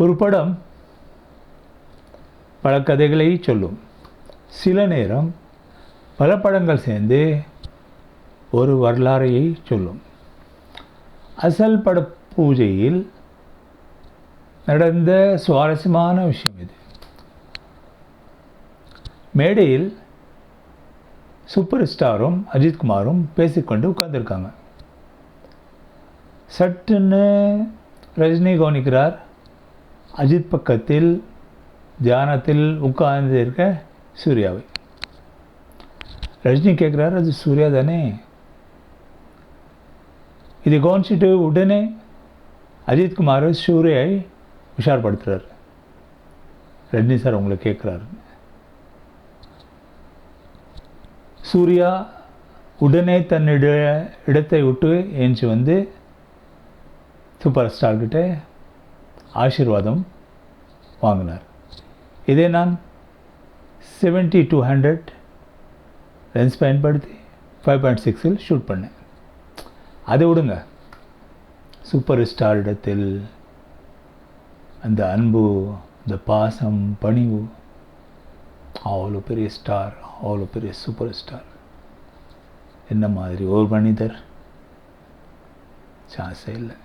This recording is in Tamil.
ஒரு படம் பல கதைகளை சொல்லும். சில நேரம் பல படங்கள் சேர்ந்து ஒரு வரலாறையை சொல்லும். அசல் பட பூஜையில் நடந்த சுவாரஸ்யமான விஷயம் இது. மேடையில் சூப்பர் ஸ்டாரும் அஜித்குமாரும் பேசிக்கொண்டு உட்காந்துருக்காங்க சட்டுன்னு ரஜினி கவனிக்கிறார். அஜித் பக்கத்தில் தியானத்தில் உட்கார்ந்து இருக்க சூர்யாவை. ரஜினி கேட்குறாரு அது சூர்யா தானே? இதை கவனிச்சுட்டு உடனே அஜித்குமார் சூர்யாவை உஷார்படுத்துகிறார் ரஜினி சார் உங்களை கேட்குறாரு. சூர்யா உடனே தன்னுடைய இடத்தை விட்டு ஏஞ்சி வந்து சூப்பர் ஸ்டார்கிட்ட ஆசீர்வாதம் வாங்கினார். இதே நான் செவன்ட்டி டூ ஹண்ட்ரட் லென்ஸ் பயன்படுத்தி ஃபைவ் பாயிண்ட் சிக்ஸில் ஷூட் பண்ணேன். அதை விடுங்க. சூப்பர் ஸ்டார் இடத்தில் அந்த அன்பு இந்த பாசம் பணிவு அவ்வளோ பெரிய ஸ்டார் அவ்வளோ பெரிய சூப்பர் ஸ்டார் என்ன மாதிரி ஒரு மனிதர்? சான்ஸே இல்லை.